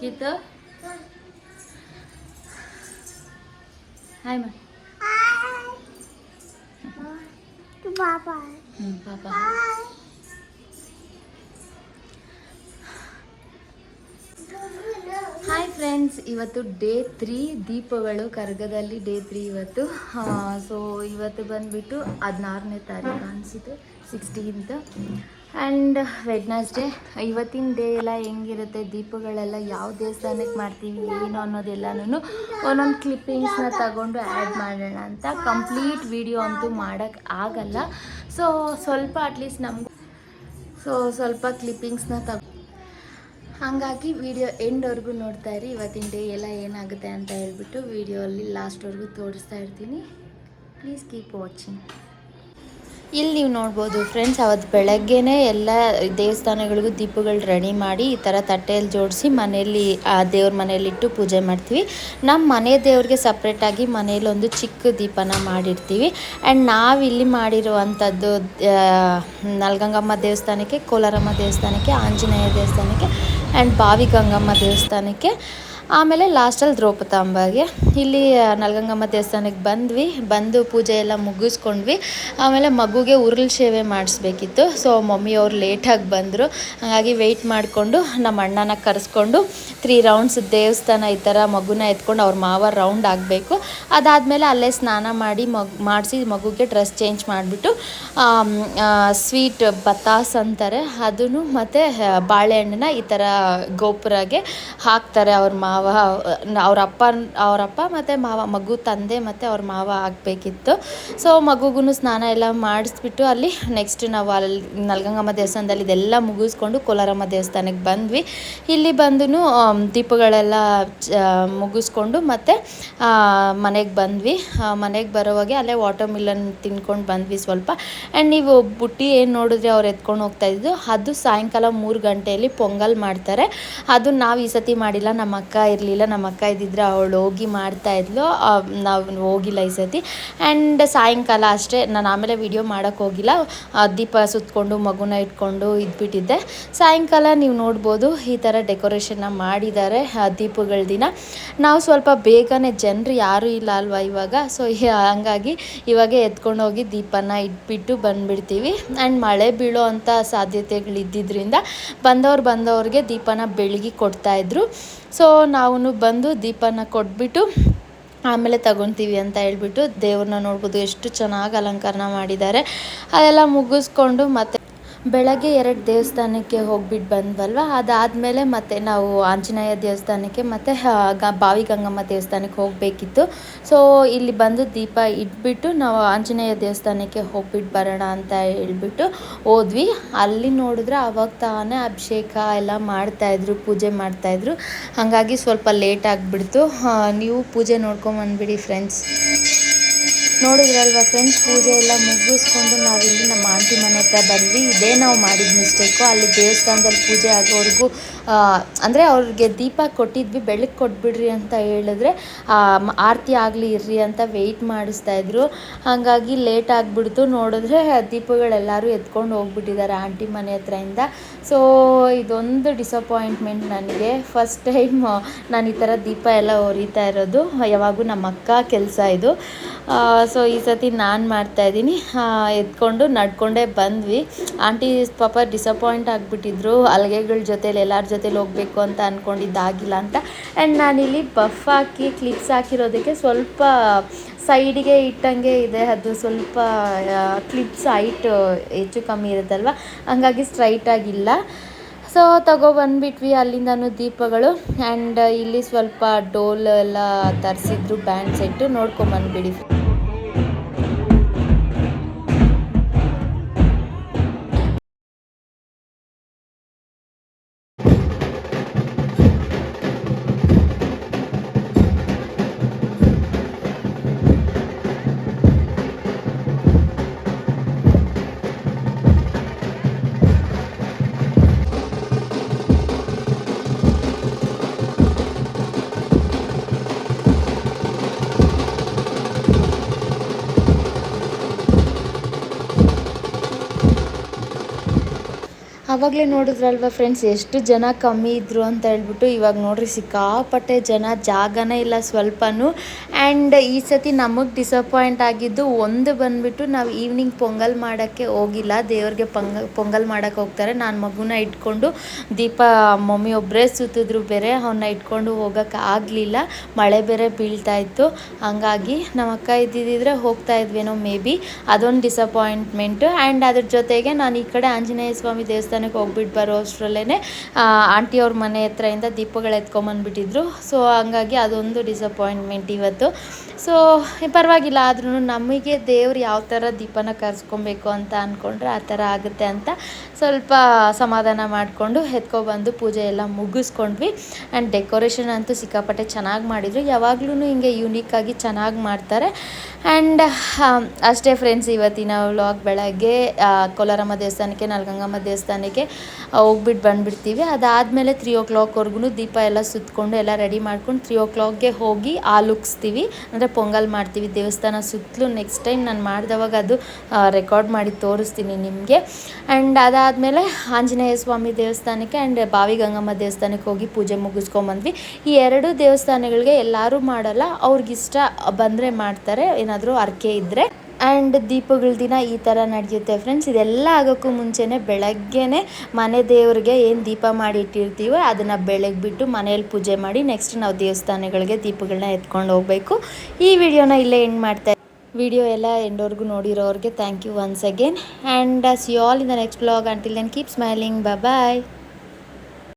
Geetu hi ಮಾಡಿ ಹ್ಞೂ ಪಾಪ ಹಾಯ್ ಫ್ರೆಂಡ್ಸ್ ಇವತ್ತು ಡೇ ತ್ರೀ ದೀಪಗಳು ಕರ್ಗದಲ್ಲಿ ಡೇ ತ್ರೀ ಇವತ್ತು ಸೊ ಇವತ್ತು ಬಂದುಬಿಟ್ಟು ಹದಿನಾರನೇ ತಾರೀಕು ಅನಿಸಿತು ಸಿಕ್ಸ್ಟೀನ್ತ್ ಆ್ಯಂಡ್ ವೆಡ್ನಸ್ಡೇ ಇವತ್ತಿನ ಡೇ ಎಲ್ಲ ಹೆಂಗಿರುತ್ತೆ? ದೀಪಗಳೆಲ್ಲ ಯಾವ ದೇವಸ್ಥಾನಕ್ಕೆ ಮಾಡ್ತೀವಿ, ಏನು ಅನ್ನೋದೆಲ್ಲನೂ ಒಂದೊಂದು ಕ್ಲಿಪ್ಪಿಂಗ್ಸ್ನ ತಗೊಂಡು ಆ್ಯಡ್ ಮಾಡೋಣ ಅಂತ. ಕಂಪ್ಲೀಟ್ ವಿಡಿಯೋ ಅಂತೂ ಮಾಡೋಕ್ಕೆ ಆಗಲ್ಲ. ಸೊ ಸ್ವಲ್ಪ ಅಟ್ಲೀಸ್ಟ್ ನಮ್ಗೆ ಸೊ ಸ್ವಲ್ಪ ಕ್ಲಿಪ್ಪಿಂಗ್ಸ್ನ ತಗೊ ಹಾಗಾಗಿ ವಿಡಿಯೋ ಎಂಡ್ವರೆಗೂ ನೋಡ್ತಾ ಇರಿ. ಇವತ್ತಿನ ಡೇ ಎಲ್ಲ ಏನಾಗುತ್ತೆ ಅಂತ ಹೇಳ್ಬಿಟ್ಟು ವಿಡಿಯೋ ಅಲ್ಲಿ ಲಾಸ್ಟ್ವರೆಗೂ ತೋರಿಸ್ತಾ ಇರ್ತೀನಿ. ಪ್ಲೀಸ್ ಕೀಪ್ ವಾಚಿಂಗ್ ಇಲ್ಲಿ ನೀವು ನೋಡ್ಬೋದು ಫ್ರೆಂಡ್ಸ್ ಅವತ್ತು ಬೆಳಗ್ಗೆನೇ ಎಲ್ಲ ದೇವಸ್ಥಾನಗಳಿಗೂ ದೀಪಗಳು ರೆಡಿ ಮಾಡಿ ಈ ಥರ ತಟ್ಟೆಯಲ್ಲಿ ಜೋಡಿಸಿ ಮನೆಯಲ್ಲಿ ಆ ದೇವ್ರ ಮನೆಯಲ್ಲಿಟ್ಟು ಪೂಜೆ ಮಾಡ್ತೀವಿ. ನಮ್ಮ ಮನೆ ದೇವ್ರಿಗೆ ಸಪ್ರೇಟಾಗಿ ಮನೆಯಲ್ಲಿ ಒಂದು ಚಿಕ್ಕ ದೀಪನ ಮಾಡಿರ್ತೀವಿ. ಆ್ಯಂಡ್ ನಾವಿಲ್ಲಿ ಮಾಡಿರುವಂಥದ್ದು ಆ, ನಲ್ಗಂಗಮ್ಮ ದೇವಸ್ಥಾನಕ್ಕೆ ಕೋಲಾರಮ್ಮ ದೇವಸ್ಥಾನಕ್ಕೆ ಆಂಜನೇಯ ದೇವಸ್ಥಾನಕ್ಕೆ ಆ್ಯಂಡ್ ಬಾವಿ ಗಂಗಮ್ಮ ದೇವಸ್ಥಾನಕ್ಕೆ ಆಮೇಲೆ ಲಾಸ್ಟಲ್ಲಿ ದ್ರೌಪದಾಂಬಗೆ. ಇಲ್ಲಿ ನಲಗಂಗಮ್ಮ ದೇವಸ್ಥಾನಕ್ಕೆ ಬಂದ್ವಿ. ಬಂದು ಪೂಜೆ ಎಲ್ಲ ಮುಗಿಸ್ಕೊಂಡ್ವಿ. ಆಮೇಲೆ ಮಗುಗೆ ಉರುಳು ಸೇವೆ ಮಾಡಿಸ್ಬೇಕಿತ್ತು. ಸೊ ಮಮ್ಮಿಯವ್ರು ಲೇಟಾಗಿ ಬಂದರು. ಹಾಗಾಗಿ ವೆಯ್ಟ್ ಮಾಡಿಕೊಂಡು ನಮ್ಮ ಅಣ್ಣನ ಕರೆಸ್ಕೊಂಡು ತ್ರೀ ರೌಂಡ್ಸ್ ದೇವಸ್ಥಾನ ಈ ಥರ ಮಗುನ ಎತ್ಕೊಂಡು ಅವ್ರ ಮಾವ ರೌಂಡ್ ಆಗಬೇಕು. ಅದಾದಮೇಲೆ ಅಲ್ಲೇ ಸ್ನಾನ ಮಾಡಿ ಮಗು, ಮಾಡಿಸಿ ಮಗುಗೆ ಡ್ರೆಸ್ ಚೇಂಜ್ ಮಾಡಿಬಿಟ್ಟು ಸ್ವೀಟ್ ಬತಾಸ್ ಅಂತಾರೆ. ಅದನ್ನು ಮತ್ತು ಬಾಳೆಹಣ್ಣನ್ನ ಈ ಥರ ಗೋಪುರಗೆ ಹಾಕ್ತಾರೆ ಅವ್ರ ಮಾವ. ಅವ್ರ ಅಪ್ಪ ಅವರಪ್ಪ ಮತ್ತು ಮಾವ, ಮಗು ತಂದೆ ಮತ್ತು ಅವ್ರ ಮಾವ ಆಗಬೇಕಿತ್ತು. ಸೊ ಮಗುಗೂ ಸ್ನಾನ ಎಲ್ಲ ಮಾಡಿಸ್ಬಿಟ್ಟು ಅಲ್ಲಿ ನೆಕ್ಸ್ಟ್ ನಾವು ಅಲ್ಲಿ ನಲ್ಗಂಗಮ್ಮ ದೇವಸ್ಥಾನದಲ್ಲಿ ಇದೆಲ್ಲ ಮುಗಿಸ್ಕೊಂಡು ಕೋಲಾರಮ್ಮ ದೇವಸ್ಥಾನಕ್ಕೆ ಬಂದ್ವಿ. ಇಲ್ಲಿ ಬಂದು ದೀಪಗಳೆಲ್ಲ ಮುಗಿಸ್ಕೊಂಡು ಮತ್ತು ಮನೆಗೆ ಬಂದ್ವಿ. ಮನೆಗೆ ಬರೋವಾಗೆ ಅಲ್ಲೇ ವಾಟರ್ ಮಿಲನ್ ತಿನ್ಕೊಂಡು ಬಂದ್ವಿ ಸ್ವಲ್ಪ. ಆ್ಯಂಡ್ ನೀವು ಬುಟ್ಟಿ ಏನು ನೋಡಿದ್ರೆ ಅವ್ರು ಎತ್ಕೊಂಡು ಹೋಗ್ತಾ ಇದ್ದು ಅದು ಸಾಯಂಕಾಲ ಮೂರು ಗಂಟೆಯಲ್ಲಿ ಪೊಂಗಲ್ ಮಾಡ್ತಾರೆ. ಅದು ನಾವು ಈ ಸತಿ ಮಾಡಿಲ್ಲ ನಮ್ಮ ಅಕ್ಕ ಇರಲಿಲ್ಲ ನಮ್ಮ ಅಕ್ಕ ಇದ್ದಿದ್ರೆ ಅವಳು ಹೋಗಿ ಮಾಡ್ತಾ ಆ, ನಾವು ಹೋಗಿಲ್ಲ ಈ ಸತಿ ಆ್ಯಂಡ್ ಸಾಯಂಕಾಲ ಅಷ್ಟೇ ನಾನು ಆಮೇಲೆ ವಿಡಿಯೋ ಮಾಡೋಕ್ಕೆ ಹೋಗಿಲ್ಲ. ದೀಪ ಸುತ್ತಕೊಂಡು ಮಗುನ ಇಟ್ಕೊಂಡು ಇದ್ಬಿಟ್ಟಿದ್ದೆ. ಸಾಯಂಕಾಲ ನೀವು ನೋಡ್ಬೋದು ಈ ಥರ ಡೆಕೋರೇಷನ್ನ ಮಾಡಿದ್ದಾರೆ ದೀಪಗಳ ದಿನ. ನಾವು ಸ್ವಲ್ಪ ಬೇಗನೆ ಜನರು ಯಾರೂ ಇಲ್ಲ ಅಲ್ವಾ ಇವಾಗ. ಸೊ ಹಂಗಾಗಿ ಇವಾಗ ಎತ್ಕೊಂಡು ಹೋಗಿ ದೀಪನ ಇಟ್ಬಿಟ್ಟು ಬಂದುಬಿಡ್ತೀವಿ. ಆ್ಯಂಡ್ ಮಳೆ ಬೀಳೋ ಅಂಥ ಸಾಧ್ಯತೆಗಳಿದ್ದಿದ್ದರಿಂದ ಬಂದವ್ರು ಬಂದವ್ರಿಗೆ ದೀಪನ ಬೆಳಗಿ ಕೊಡ್ತಾಯಿದ್ರು ಸೊ ನಾವು ಬಂದು ದೀಪನ ಕೊಟ್ಬಿಟ್ಟು ಆಮೇಲೆ ತಗೊತೀವಿ ಅಂತ ಹೇಳ್ಬಿಟ್ಟು ದೇವ್ರನ್ನ ನೋಡ್ಬೋದು, ಎಷ್ಟು ಚೆನ್ನಾಗಿ ಅಲಂಕಾರ ಮಾಡಿದ್ದಾರೆ. ಅದೆಲ್ಲ ಮುಗಿಸ್ಕೊಂಡು ಮತ್ತೆ ಬೆಳಗ್ಗೆ ಎರಡು ದೇವಸ್ಥಾನಕ್ಕೆ ಹೋಗ್ಬಿಟ್ಟು ಬಂದ್ವಲ್ವ? ಅದಾದಮೇಲೆ ಮತ್ತೆ ನಾವು ಆಂಜನೇಯ ದೇವಸ್ಥಾನಕ್ಕೆ ಮತ್ತು ಗ, ಬಾವಿ ಗಂಗಮ್ಮ ದೇವಸ್ಥಾನಕ್ಕೆ ಹೋಗಬೇಕಿತ್ತು. ಸೊ ಇಲ್ಲಿ ಬಂದು ದೀಪ ಇಟ್ಬಿಟ್ಟು ನಾವು ಆಂಜನೇಯ ದೇವಸ್ಥಾನಕ್ಕೆ ಹೋಗ್ಬಿಟ್ಟು ಬರೋಣ ಅಂತ ಹೇಳ್ಬಿಟ್ಟು ಹೋದ್ವಿ. ಅಲ್ಲಿ ನೋಡಿದ್ರೆ ಅವಾಗ ತಾನೇ ಅಭಿಷೇಕ ಎಲ್ಲ ಮಾಡ್ತಾಯಿದ್ರು ಪೂಜೆ ಮಾಡ್ತಾಯಿದ್ರು ಹಾಗಾಗಿ ಸ್ವಲ್ಪ ಲೇಟ್ ಆಗಿಬಿಡ್ತು. ನೀವು ಪೂಜೆ ನೋಡ್ಕೊಂಬಂದ್ಬಿಡಿ ಫ್ರೆಂಡ್ಸ್ ನೋಡಿದ್ರಲ್ವಾ ಫ್ರೆಂಡ್ಸ್ ಪೂಜೆ ಎಲ್ಲ ಮುಗಿಸ್ಕೊಂಡು ನಾವಿಲ್ಲಿ ನಮ್ಮ ಆಂಟಿ ಮನೆ ಹತ್ರ ಬಂದ್ವಿ. ಇದೇ ನಾವು ಮಾಡಿದ ಮಿಸ್ಟೇಕು ಅಲ್ಲಿ ದೇವಸ್ಥಾನದಲ್ಲಿ ಪೂಜೆ ಆಗೋವರೆಗೂ ಅಂದರೆ ಅವ್ರಿಗೆ ದೀಪ ಕೊಟ್ಟಿದ್ವಿ ಬೆಳಗ್ಗೆ ಕೊಟ್ಬಿಡ್ರಿ ಅಂತ ಹೇಳಿದ್ರೆ ಆರತಿ ಆಗಲಿ, ಇರ್ರಿ ಅಂತ ವೆಯ್ಟ್ ಮಾಡಿಸ್ತಾ ಇದ್ರು. ಹಾಗಾಗಿ ಲೇಟ್ ಆಗಿಬಿಡ್ತು. ನೋಡಿದ್ರೆ ದೀಪಗಳೆಲ್ಲರೂ ಎತ್ಕೊಂಡು ಹೋಗ್ಬಿಟ್ಟಿದ್ದಾರೆ ಆಂಟಿ ಮನೆ ಹತ್ರದಿಂದ ಸೊ ಇದೊಂದು ಡಿಸಪಾಯಿಂಟ್ಮೆಂಟ್ ನನಗೆ. ಫಸ್ಟ್ ಟೈಮ್ ನಾನು ಈ ಥರ ದೀಪ ಎಲ್ಲ ಹೊರಿತಾ ಇರೋದು. ಯಾವಾಗೂ ನಮ್ಮ ಅಕ್ಕ ಕೆಲಸ ಇದು. ಸೊ ಈ ಸತಿ ನಾನು ಮಾಡ್ತಾಯಿದ್ದೀನಿ ಎತ್ಕೊಂಡು ನಡ್ಕೊಂಡೇ ಬಂದ್ವಿ. ಆಂಟಿ ಪಾಪ ಡಿಸಪಾಯಿಂಟ್ ಆಗಿಬಿಟ್ಟಿದ್ರು. ಅಲ್ಗೆಗಳ ಜೊತೇಲಿ, ಎಲ್ಲರ ಜೊತೇಲಿ ಹೋಗಬೇಕು ಅಂತ ಅಂದ್ಕೊಂಡಿದ್ದಾಗಿಲ್ಲ ಅಂತ. ಆ್ಯಂಡ್ ನಾನಿಲ್ಲಿ ಬಫ್ ಹಾಕಿ ಕ್ಲಿಪ್ಸ್ ಹಾಕಿರೋದಕ್ಕೆ ಸ್ವಲ್ಪ ಸೈಡಿಗೆ ಇಟ್ಟಂಗೆ ಇದೆ. ಅದು ಸ್ವಲ್ಪ ಕ್ಲಿಪ್ಸ್ ಹೈಟ್ ಹೆಚ್ಚು ಕಮ್ಮಿ ಇರುತ್ತಲ್ವ? ಹಂಗಾಗಿ ಸ್ಟ್ರೈಟಾಗಿಲ್ಲ ಸೊ ತಗೊಬಂದ್ಬಿಟ್ವಿ ಅಲ್ಲಿಂದನೂ ದೀಪಗಳು. ಆ್ಯಂಡ್ ಇಲ್ಲಿ ಸ್ವಲ್ಪ ಡೋಲ್ ಎಲ್ಲ ತರಿಸಿದ್ರು, ಬ್ಯಾಂಡ್ ಸೆಟ್ಟು. ನೋಡ್ಕೊಂಬಂದ್ಬಿಡಿ. ಆವಾಗಲೇ ನೋಡಿದ್ರಲ್ವ ಫ್ರೆಂಡ್ಸ್ ಎಷ್ಟು ಜನ ಕಮ್ಮಿ ಇದ್ರು ಅಂತ ಹೇಳ್ಬಿಟ್ಟು ಇವಾಗ ನೋಡ್ರಿ, ಸಿಕ್ಕಾಪಟ್ಟೆ ಜನ, ಜಾಗನೇ ಇಲ್ಲ ಸ್ವಲ್ಪನೂ. ಆ್ಯಂಡ್ ಈ ಸತಿ ನಮಗೆ ಡಿಸಪಾಯಿಂಟ್ ಆಗಿದ್ದು ಒಂದು ಬಂದುಬಿಟ್ಟು ನಾವು ಈವ್ನಿಂಗ್ ಪೊಂಗಲ್ ಮಾಡೋಕ್ಕೆ ಹೋಗಿಲ್ಲ. ದೇವ್ರಿಗೆ ಪೊಂಗಲ್ ಪೊಂಗಲ್ ಮಾಡೋಕ್ಕೆ ಹೋಗ್ತಾರೆ. ನಾನು ಮಗುನ ಇಟ್ಕೊಂಡು ದೀಪ, ಮಮ್ಮಿ ಒಬ್ಬರೇ ಸುತ್ತಿದ್ರು ಬೇರೆ ಅವನ್ನ ಇಟ್ಕೊಂಡು ಹೋಗೋಕ್ಕೆ ಆಗಲಿಲ್ಲ. ಮಳೆ ಬೇರೆ ಬೀಳ್ತಾ ಇತ್ತು. ಹಂಗಾಗಿ ನಮ್ಮ ಅಕ್ಕ ಇದ್ದಿದ್ದಿದ್ರೆ ಹೋಗ್ತಾ ಇದ್ವೇನೋ ಮೇ ಬಿ ಅದೊಂದು ಡಿಸಪಾಯಿಂಟ್ಮೆಂಟು ಆ್ಯಂಡ್ ಅದ್ರ ಜೊತೆಗೆ ನಾನು ಈ ಕಡೆ ಆಂಜನೇಯ ಸ್ವಾಮಿ ದೇವಸ್ಥಾನಕ್ಕೆ ಹೋಗ್ಬಿಟ್ಟು ಬರೋ ಅಷ್ಟರಲ್ಲೇ ಆಂಟಿಯವ್ರ ಮನೆ ಹತ್ರದಿಂದ ದೀಪಗಳು ಎತ್ಕೊಂಬಂದ್ಬಿಟ್ಟಿದ್ರು. ಸೊ ಹಂಗಾಗಿ ಅದೊಂದು ಡಿಸಪಾಯಿಂಟ್ಮೆಂಟ್ ಇವತ್ತು. ಸೊ ಪರವಾಗಿಲ್ಲ ಆದ್ರೂ ನಮಗೆ ದೇವ್ರು ಯಾವ ಥರ ದೀಪನ ಕರೆಸ್ಕೊಬೇಕು ಅಂತ ಅಂದ್ಕೊಂಡ್ರೆ ಆ ಥರ ಆಗುತ್ತೆ ಅಂತ ಸ್ವಲ್ಪ ಸಮಾಧಾನ ಮಾಡಿಕೊಂಡು ಎತ್ಕೊಬಂದು ಪೂಜೆ ಎಲ್ಲ ಮುಗಿಸ್ಕೊಂಡ್ವಿ. ಆ್ಯಂಡ್ ಡೆಕೋರೇಷನ್ ಅಂತೂ ಸಿಕ್ಕಾಪಟ್ಟೆ ಚೆನ್ನಾಗಿ ಮಾಡಿದರು. ಯಾವಾಗ್ಲೂ ಹಿಂಗೆ ಯುನೀಕಾಗಿ ಚೆನ್ನಾಗಿ ಮಾಡ್ತಾರೆ. ಆ್ಯಂಡ್ ಅಷ್ಟೇ ಫ್ರೆಂಡ್ಸ್ ಇವತ್ತಿನ ವ್ಲಾಗ್ ಬೆಳಗ್ಗೆ ಕೋಲಾರಮ್ಮ ದೇವಸ್ಥಾನಕ್ಕೆ, ನಲ್ಗಂಗಮ್ಮ ದೇವಸ್ಥಾನಕ್ಕೆ ಹೋಗ್ಬಿಟ್ಟು ಬಂದುಬಿಡ್ತೀವಿ. ಅದಾದಮೇಲೆ ತ್ರೀ ಓ ಕ್ಲಾಕ್ವರೆಗೂ ದೀಪ ಎಲ್ಲ ಸುತ್ತಕೊಂಡು ಎಲ್ಲ ರೆಡಿ ಮಾಡ್ಕೊಂಡು ತ್ರೀ ಓ ಕ್ಲಾಕ್ಗೆ ಹೋಗಿ ಆಲುಕ್ಸ್ತೀವಿ. ಅಂದರೆ ಪೊಂಗಲ್ ಮಾಡ್ತೀವಿ ದೇವಸ್ಥಾನ ಸುತ್ತಲೂ. ನೆಕ್ಸ್ಟ್ ಟೈಮ್ ನಾನು ಮಾಡಿದವಾಗ ಅದು ರೆಕಾರ್ಡ್ ಮಾಡಿ ತೋರಿಸ್ತೀನಿ ನಿಮಗೆ. ಆ್ಯಂಡ್ ಅದಾದಮೇಲೆ ಆಂಜನೇಯ ಸ್ವಾಮಿ ದೇವಸ್ಥಾನಕ್ಕೆ ಆ್ಯಂಡ್ ಬಾವಿ ಗಂಗಮ್ಮ ದೇವಸ್ಥಾನಕ್ಕೆ ಹೋಗಿ ಪೂಜೆ ಮುಗಿಸ್ಕೊಂಬಂದ್ವಿ. ಈ ಎರಡು ದೇವಸ್ಥಾನಗಳಿಗೆ ಎಲ್ಲರೂ ಮಾಡಲ್ಲ, ಅವ್ರಿಗಿಷ್ಟ ಬಂದರೆ ಮಾಡ್ತಾರೆ. ಏನಾದರೂ ಅರ್ಕೆ ಇದ್ದರೆ ಆ್ಯಂಡ್ ದೀಪಗಳ ದಿನ ಈ ಥರ ನಡೆಯುತ್ತೆ ಫ್ರೆಂಡ್ಸ್ ಇದೆಲ್ಲ ಆಗೋಕ್ಕೂ ಮುಂಚೆನೇ ಬೆಳಗ್ಗೆನೇ ಮನೆ ದೇವರಿಗೆ ಏನು ದೀಪ ಮಾಡಿ ಇಟ್ಟಿರ್ತೀವೋ ಅದನ್ನು ಬೆಳಗ್ಗೆ ಬಿಟ್ಟು ಮನೆಯಲ್ಲಿ ಪೂಜೆ ಮಾಡಿ ನೆಕ್ಸ್ಟ್ ನಾವು ದೇವಸ್ಥಾನಗಳಿಗೆ ದೀಪಗಳನ್ನ ಎತ್ಕೊಂಡು ಹೋಗಬೇಕು. ಈ ವಿಡಿಯೋನ ಇಲ್ಲೇ ಎಂಡ್ ಮಾಡ್ತಾ ವಿಡಿಯೋ ಎಲ್ಲ ಎಂಡೋರ್ಗೂ ನೋಡಿರೋರಿಗೆ thank you once again and see all in the next blog until then keep smiling bye